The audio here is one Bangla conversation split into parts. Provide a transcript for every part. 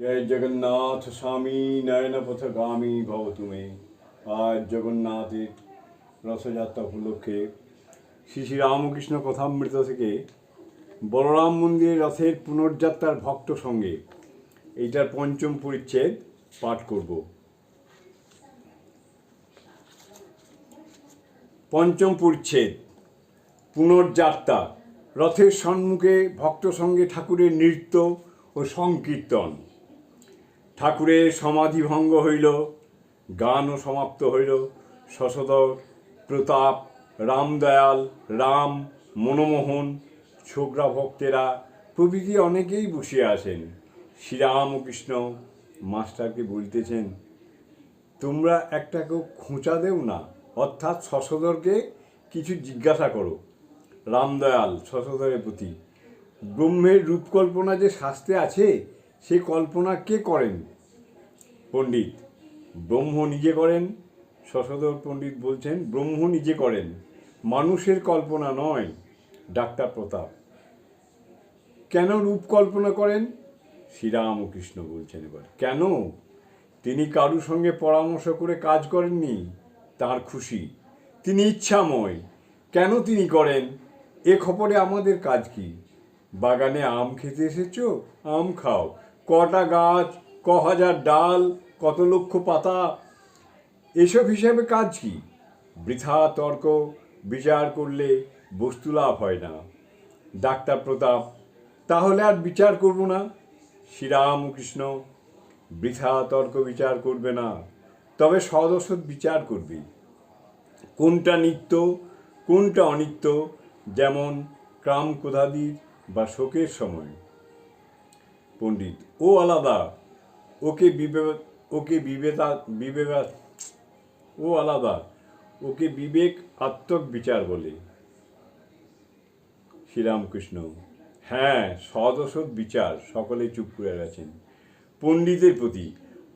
জয় জগন্নাথ স্বামী নয়নপথগামী ভব তুমি আজ জগন্নাথের রথযাত্রা উপলক্ষে শ্রী শ্রী রামকৃষ্ণ কথামৃত থেকে বলরাম মন্দিরের রথের পুনর্যাত্রার ভক্ত সঙ্গে এইটার পঞ্চম পরিচ্ছেদ পাঠ করব। পঞ্চম পরিচ্ছেদ, পুনর্যাত্রা, রথের সম্মুখে ভক্ত সঙ্গে ঠাকুরের নৃত্য ও সংকীর্তন। ঠাকুরের সমাধি ভঙ্গ হইল, গানও সমাপ্ত হইল। শশধর প্রতাপ, রামদয়াল, রাম, মনমোহন, ছোকরা ভক্তেরা, প্রভৃতি অনেকেই বসিয়া আছেন। শ্রীরামকৃষ্ণ মাস্টারকে বলতেছেন, তোমরা একটা কেউ খোঁচা দেও না, অর্থাৎ শশধরকে কিছু জিজ্ঞাসা করো। রামদয়াল শশধরের প্রতি, ব্রহ্মের রূপকল্পনা যে শাস্ত্রে আছে সে কল্পনা কে করেন? পণ্ডিত। ব্রহ্ম নিজে করেন শশধর পণ্ডিত বলছেন, ব্রহ্ম নিজে করেন। মানুষের কল্পনা নয়, ডাক্তার প্রতাপ। কেন রূপ কল্পনা করেন? শ্রীরামকৃষ্ণ বলছেন এবার। কেন? তিনি কারু সঙ্গে পরামর্শ করে কাজ করেননি, তার খুশি। তিনি ইচ্ছাময়। কেন তিনি করেন? এ খবরে আমাদের কাজ কি? বাগানে আম খেতে এসেছ? আম খাও। কটা গাছ, ক হাজার ডাল, কত লক্ষ পাতা? এসব হিসাবে কাজ কি? বৃথা তর্ক, বিচার করলে বস্তু লাভ হয় না। ডাক্তার প্রতাপ, তাহলে আর বিচার করব না? শ্রীরামকৃষ্ণ, বৃথা তর্ক বিচার করবে না, তবে সদস্যত বিচার করবে। কোনটা নিত্য, কোনটা অনিত্য, যেমন ক্রাম কোধাদির বা শোকের সময়। পণ্ডিত। ও আলাদা। ওকে বিবে ওকে বিবেতা বিবেকা ও আলাদা। ওকে বিবেক আত্মক বিচার বলে। শ্রীরামকৃষ্ণ। হ্যাঁ সদসৎ বিচার। সকলে চুপ করে গেছেন পণ্ডিতের প্রতি।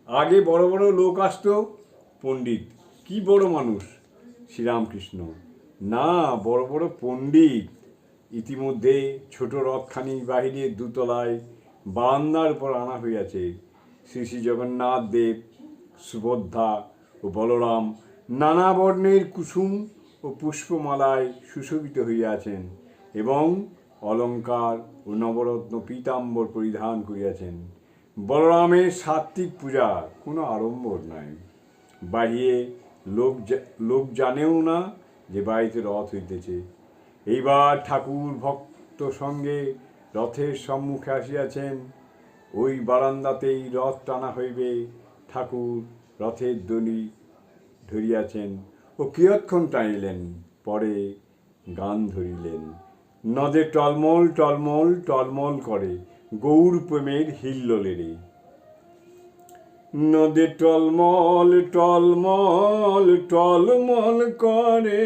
আগে বড় বড় লোক আসতো। পণ্ডিত। কি বড় মানুষ? শ্রীরামকৃষ্ণ। না, বড় বড় পণ্ডিত। ইতিমধ্যে ছোট রথখানি বাহিনীর দুতলায় বারান্দার উপর আনা হইয়াছে। শ্রী শ্রী জগন্নাথ দেব, সুভদ্রা ও বলরাম নানা বর্ণের কুসুম ও পুষ্পমালায় সুশোভিত হইয়াছেন এবং অলঙ্কার ও নবরত্ন পীতাম্বর পরিধান করিয়াছেন। বলরামের সাত্বিক পূজা কোনো আড়ম্বর নাই। বাহিরে লোক লোক জানেও না যে বাড়িতে রথ হইতেছে। এইবার ঠাকুর ভক্ত সঙ্গে রথের সম্মুখে আসিয়াছেন, ওই বারান্দাতেই রথ টানা হইবে, ঠাকুর রথের দলি ধরিয়াছেন। ও কিয়ৎক্ষণ টানিলেন, পরে গান ধরিলেন। নদে টলমল টলমল টলমল করে, গৌর প্রেমের হিল্লোলেরে নদে টলমল টলমল টলমল করে।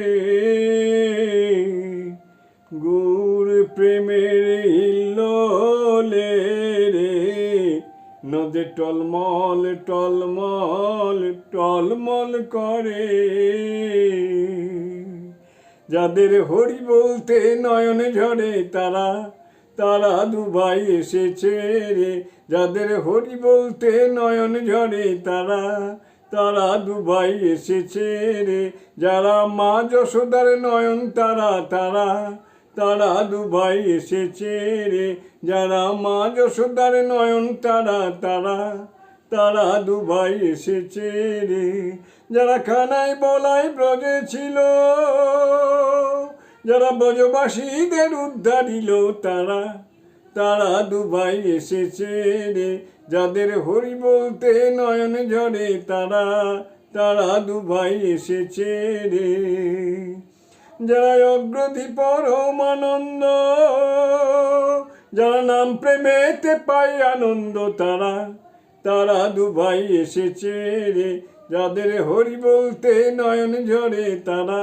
গুর প্রেমের হিল্লোলে রে। নদে টলমল টলমল টলমল করে। যাদের হরি বলতে নয়ন ঝরে, তারা তারা দুবাই এসেছে রে। যাদের হরি বলতে নয়ন ঝরে, তারা তারা দুবাই এসেছে রে। যারা মা যশোদার নয়ন, তারা তারা তারা দুবাই এসেছে রে। যারা মা যশোদার নয়ন, তারা তারা তারা দুবাই এসেছে রে। যারা খানায় বলাই ব্রজে ছিল, যারা ব্রজবাসীদের উদ্ধারিল তারা তারা দুবাই এসেছে রে। যাদের হরি বলতে নয়ন ঝরে, তারা তারা দুবাই এসেছে রে। যারা অগ্রধি পরমানন্দ। যারা নাম প্রেমেতে পাই আনন্দ তারা তারা দুবাই এসেছে রে। যাদের হরি বলতে নয়ন ঝরে তারা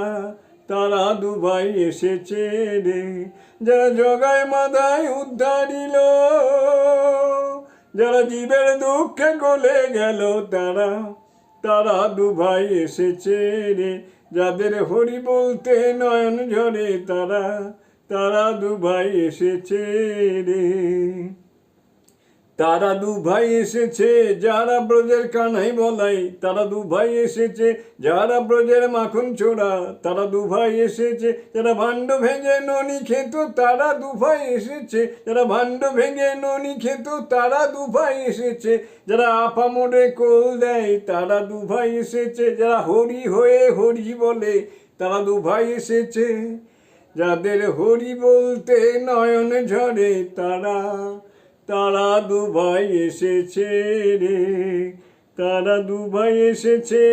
তারা দুবাই এসেছে রে। যারা জগায় মাদায় উদ্ধারিল যারা জীবের দুঃখে গলে গেল তারা তারা দুভাই এসেছে রে। যাদের হরি বলতে নয়ন ঝরে তারা তারা দুভাই এসেছে রে। তারা দু ভাই এসেছে, যারা ব্রজের কানাই বলাই। তারা দু ভাই এসেছে, যারা ব্রজের মাখন চোরা তারা দু ভাই এসেছে, যারা ভাণ্ড ভেঙে ননি খেত, তারা দু ভাই এসেছে। যারা ভাণ্ড ভেঙে ননি খেত, তারা দু ভাই এসেছে। যারা আপা মোড়ে কোল দেয়, তারা দু ভাই এসেছে। যারা হরি হয়ে হরি বলে, তারা দু ভাই এসেছে। যাদের হরি বলতে নয়ন ঝরে, তারা তারা দুবাই এসেছে রে। তারা দুবাই এসেছে,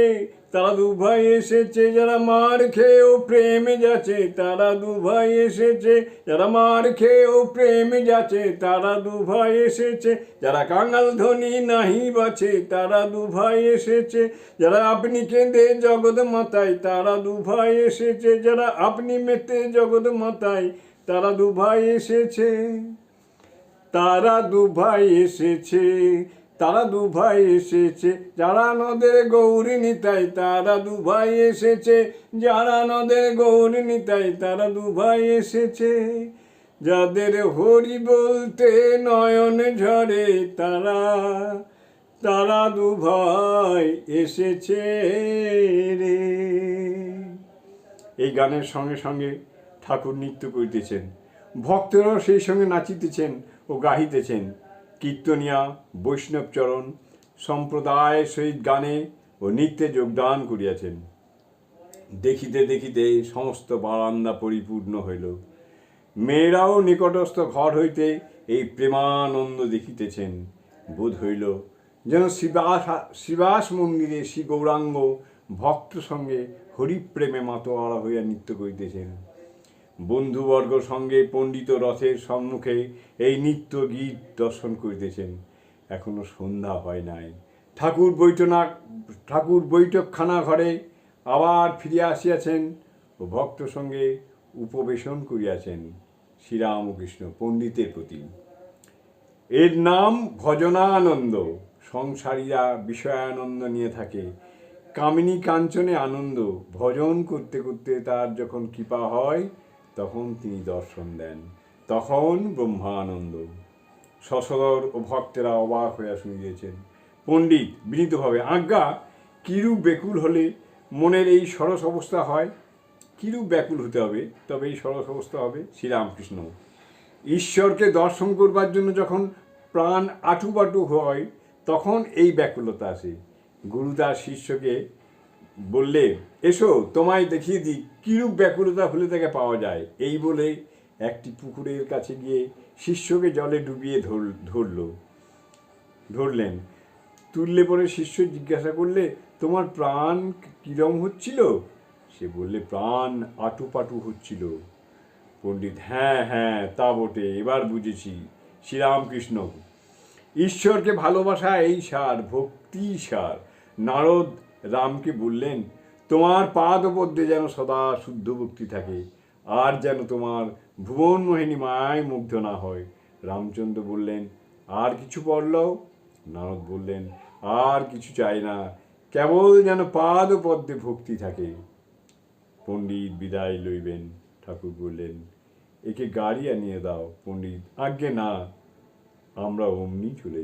তারা দুভাই এসেছে, যারা মার খেয়েও প্রেম যাচ্ছে, তারা দুভাই এসেছে, যারা মার খেয়েও প্রেম যাচ্ছে, তারা দুভাই এসেছে, যারা কাঙাল ধনী নাহি বাছে তারা দুভাই এসেছে, যারা আপনি কেঁদে জগৎ মাতায়, তারা দুভাই এসেছে, যারা আপনি মেতে জগৎ মাতায়, তারা দুভাই এসেছে। তারা দুভাই এসেছে, তারা দুভাই এসেছে। যারা নদের গৌরী নিতাই তারা দুভাই এসেছে। যারা নদের গৌরী নিতাই তারা দুভাই এসেছে। যাদের হরি বলতে নয়ন ঝরে, তারা তারা দুভাই এসেছে রে। এই গানের সঙ্গে সঙ্গে ঠাকুর নৃত্য করিতেছেন। ভক্তরাও সেই সঙ্গে নাচিতেছেন। ও গাহিতেছেন। কীর্তনিয়া বৈষ্ণবচরণ সম্প্রদায় সহিত গানে ও নৃত্যে যোগদান করিয়াছেন। দেখিতে দেখিতে সমস্ত বারান্দা পরিপূর্ণ হইল। মেয়েরাও নিকটস্থ ঘর হইতে এই প্রেমানন্দ দেখিতেছেন। বোধ হইল যেন শিবাস শিবাস মন্দিরে শ্রী গৌরাঙ্গ ভক্ত সঙ্গে হরিপ্রেমে মাতোয়ারা হইয়া নৃত্য করিতেছেন। বন্ধুবর্গ সঙ্গে পণ্ডিত রথের সম্মুখে এই নৃত্য গীত দর্শন করিতেছেন। এখনও সন্ধ্যা হয় নাই। ঠাকুর বৈঠনা, ঠাকুর বৈঠকখানা ঘরে আবার ফিরিয়া আসিয়াছেন ও ভক্ত সঙ্গে উপবেশন করিয়াছেন শ্রীরামকৃষ্ণ পণ্ডিতের প্রতি। এর নাম ভজনানন্দ। সংসারীরা বিষয়ানন্দ নিয়ে থাকে। কামিনী কাঞ্চনে আনন্দ। ভজন করতে করতে তার যখন কৃপা হয় তখন তিনি দর্শন দেন। তখন ব্রহ্মানন্দ সসদর ও ভক্তেরা অবাক হইয়া শুনিয়েছেন পণ্ডিত, বিনীতভাবে আজ্ঞা, কিরূপ বেকুল হলে মনের এই সরস অবস্থা হয়? কিরূপ ব্যাকুল হতে হবে? তবে এই সরস অবস্থা হবে শ্রীরামকৃষ্ণ। ঈশ্বরকে দর্শন করবার জন্য যখন প্রাণ আটুবাটু হয়, তখন এই ব্যাকুলতা আসে। গুরু তার শিষ্যকে বললে, এসো, তোমায় দেখিয়ে দিই কিরূপ ব্যাকুলতা হলে তাকে পাওয়া যায়। এই বলে একটি পুকুরের কাছে গিয়ে শিষ্যকে জলে ডুবিয়ে ধর, ধরল। ধরলেন। তুললে পরে শিষ্য জিজ্ঞাসা করলে, তোমার প্রাণ কিরম হচ্ছিল? সে বললে, প্রাণ আটুপাটু হচ্ছিল। পণ্ডিত হ্যাঁ হ্যাঁ তা বটে, এবার বুঝেছি। শ্রীরামকৃষ্ণ, ঈশ্বরকে ভালোবাসা এই সার, ভক্তি সার। নারদ রামকে বললেন, তোমার পাদপদ্মে যেন সদা শুদ্ধ ভক্তি থাকে, আর যেন তোমার ভুবন মোহিনী মায় মুগ্ধ না হয়। রামচন্দ্র বললেন, আর কিছু পড়লাও নারদ বললেন, আর কিছু চাই না, কেবল যেন পাদপদ্মে ভক্তি থাকে। পণ্ডিত বিদায় লইবেন, ঠাকুর বললেন, একে গাড়ি আনিয়ে দাও, পণ্ডিত, আজ্ঞে না, আমরা অমনি চলে